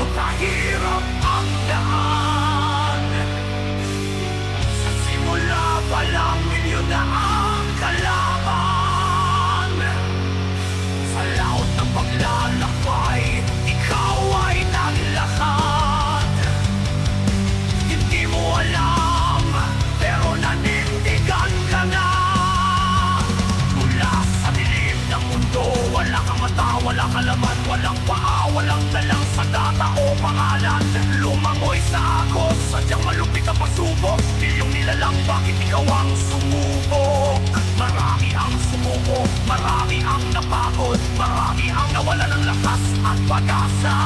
Kahirap ang daan Sa simula pa lang milyon na ang kalaban Sa laot ng paglalakbay Ikaw ay naglakad Hindi mo alam Pero nanindigan ka na Mula sa dilim ng mundo Wala kang wala laman Walang paa, walang dalang sa data o pangalan. Lumangoy sa agos Sadyang malupit ang pagsubok Milyong nilalang bakit ikaw ang sumubok? Marami ang sumuko Marami ang napagod Marami ang nawala ng lakas at pag-asa.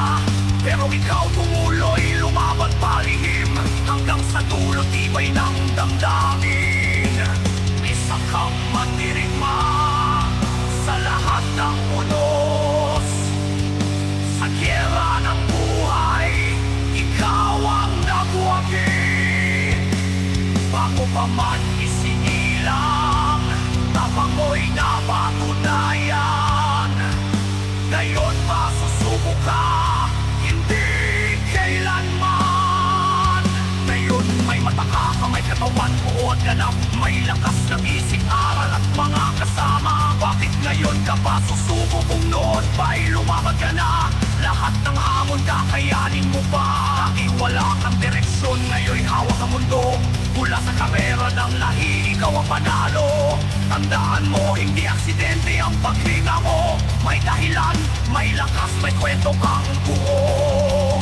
Pero ikaw tumuloy Lumaban palihim Hanggang sa dulo tibay ng damdamin. Isa kang mandirigma Sa lahat ng unos man isinilang Tapang mo'y napatunayan. Ngayon masusuko ka Hindi kailanman. Ngayon may mata ka, may katawan, buod ganap May lakas ng isip, aral at mga kasama. Bakit ngayon ka pa susuko kung noon pa'y lumaban ka na? Lahat ng hamon kakayanin mo pa wala kang direksyon, ngayon'y hawak ang mundo. Mula sa kamera ng lahi, ikaw ang panalo. Tandaan mo, hindi aksidente ang paglinga mo. May dahilan, may lakas, may kwento kang buo.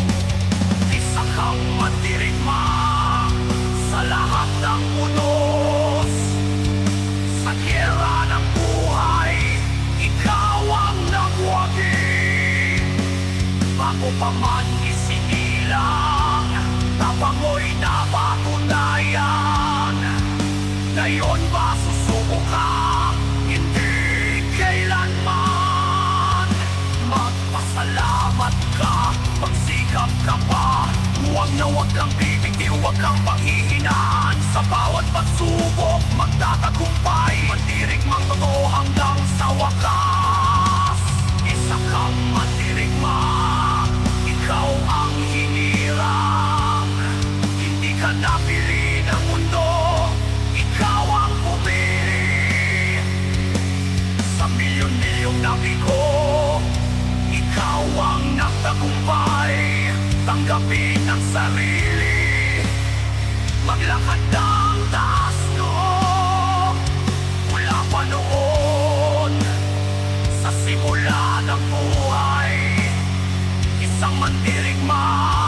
Isa kang mandirigma Sa lahat ng unos Sa gyera ng buhay Ikaw ang nagwagi. Bago pa man isinilang Magpasalamat ka Magsikap ka pa. Huwag na huwag kang bibitiw Huwag kang panghihinaan. Sa bawat pagsubok Magtatagumpay. Mandirigmang totoo hanggang sa wakas. Isa kang mandirigma Ikaw ang hinirang. Hindi ka napili ng mundo Ikaw ang pumili Sa milyon-milyong nabigo Ikaw ang nagtagumpay Tanggapin ang sarili. Maglakad ng taas no? Mula pa noon Sa simula ng buhay Isang mandirigma